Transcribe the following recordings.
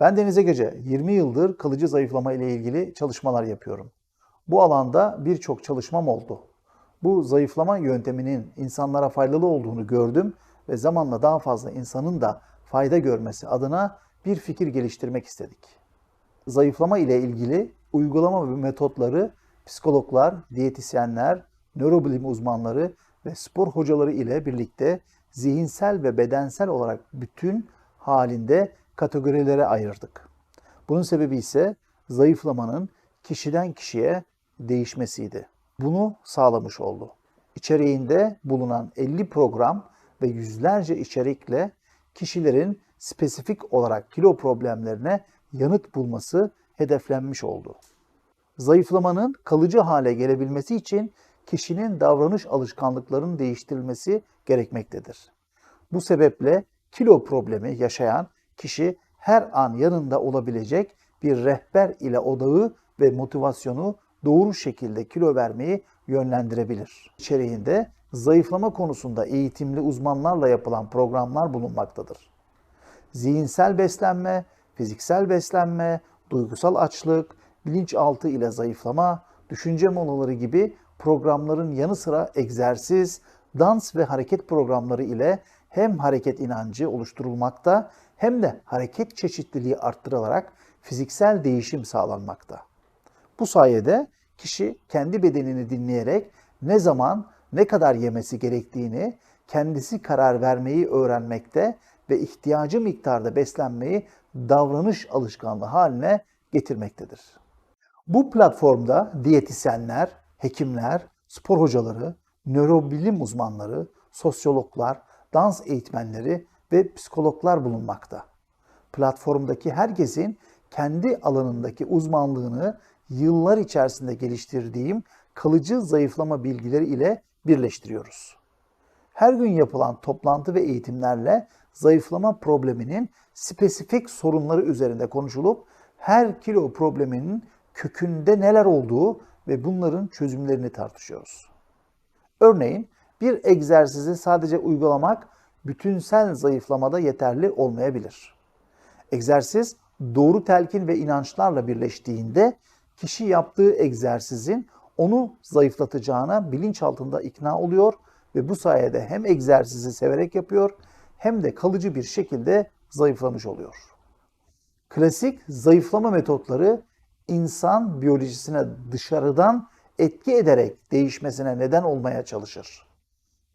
Ben Deniz Gece 20 yıldır kalıcı zayıflama ile ilgili çalışmalar yapıyorum. Bu alanda birçok çalışmam oldu. Bu zayıflama yönteminin insanlara faydalı olduğunu gördüm ve zamanla daha fazla insanın da fayda görmesi adına bir fikir geliştirmek istedik. Zayıflama ile ilgili uygulama ve metotları psikologlar, diyetisyenler, nörobilim uzmanları ve spor hocaları ile birlikte zihinsel ve bedensel olarak bütün halinde kategorilere ayırdık. Bunun sebebi ise zayıflamanın kişiden kişiye değişmesiydi. Bunu sağlamış oldu. İçeriğinde bulunan 50 program ve yüzlerce içerikle kişilerin spesifik olarak kilo problemlerine yanıt bulması hedeflenmiş oldu. Zayıflamanın kalıcı hale gelebilmesi için kişinin davranış alışkanlıklarının değiştirilmesi gerekmektedir. Bu sebeple kilo problemi yaşayan kişi her an yanında olabilecek bir rehber ile odağı ve motivasyonu doğru şekilde kilo vermeyi yönlendirebilir. İçeriğinde zayıflama konusunda eğitimli uzmanlarla yapılan programlar bulunmaktadır. Zihinsel beslenme, fiziksel beslenme, duygusal açlık, bilinçaltı ile zayıflama, düşünce molaları gibi programların yanı sıra egzersiz, dans ve hareket programları ile hem hareket inancı oluşturulmakta hem de hareket çeşitliliği arttırılarak fiziksel değişim sağlanmakta. Bu sayede kişi kendi bedenini dinleyerek ne zaman ne kadar yemesi gerektiğini kendisi karar vermeyi öğrenmekte ve ihtiyacı miktarda beslenmeyi davranış alışkanlığı haline getirmektedir. Bu platformda diyetisyenler, hekimler, spor hocaları, nörobilim uzmanları, sosyologlar, dans eğitmenleri ve psikologlar bulunmakta. Platformdaki herkesin kendi alanındaki uzmanlığını yıllar içerisinde geliştirdiğim kalıcı zayıflama bilgileri ile birleştiriyoruz. Her gün yapılan toplantı ve eğitimlerle zayıflama probleminin spesifik sorunları üzerinde konuşulup her kilo probleminin kökünde neler olduğu ve bunların çözümlerini tartışıyoruz. Örneğin bir egzersizi sadece uygulamak bütünsel zayıflamada yeterli olmayabilir. Egzersiz doğru telkin ve inançlarla birleştiğinde kişi yaptığı egzersizin onu zayıflatacağına bilinç altında ikna oluyor ve bu sayede hem egzersizi severek yapıyor hem de kalıcı bir şekilde zayıflamış oluyor. Klasik zayıflama metotları insan biyolojisine dışarıdan etki ederek değişmesine neden olmaya çalışır.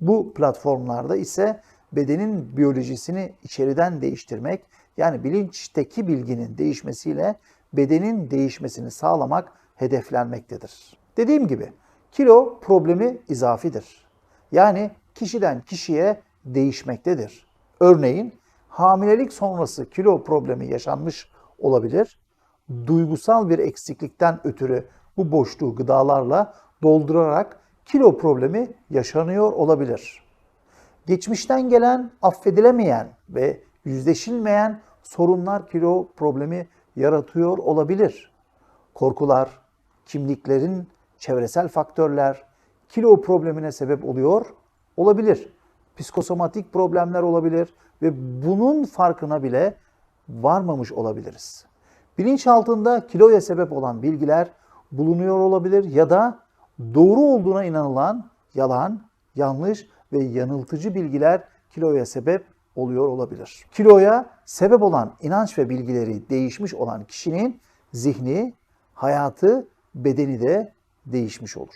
Bu platformlarda ise bedenin biyolojisini içeriden değiştirmek yani bilinçteki bilginin değişmesiyle bedenin değişmesini sağlamak hedeflenmektedir. Dediğim gibi kilo problemi izafidir. Yani kişiden kişiye değişmektedir. Örneğin hamilelik sonrası kilo problemi yaşanmış olabilir. Duygusal bir eksiklikten ötürü bu boşluğu gıdalarla doldurarak kilo problemi yaşanıyor olabilir. Geçmişten gelen affedilemeyen ve yüzleşilmeyen sorunlar kilo problemi yaratıyor olabilir. Korkular, kimliklerin, çevresel faktörler kilo problemine sebep oluyor olabilir. Psikosomatik problemler olabilir ve bunun farkına bile varmamış olabiliriz. Bilinç altında kiloya sebep olan bilgiler bulunuyor olabilir ya da doğru olduğuna inanılan yalan, yanlış ve yanıltıcı bilgiler kiloya sebep oluyor olabilir. Kiloya sebep olan inanç ve bilgileri değişmiş olan kişinin zihni, hayatı, bedeni de değişmiş olur.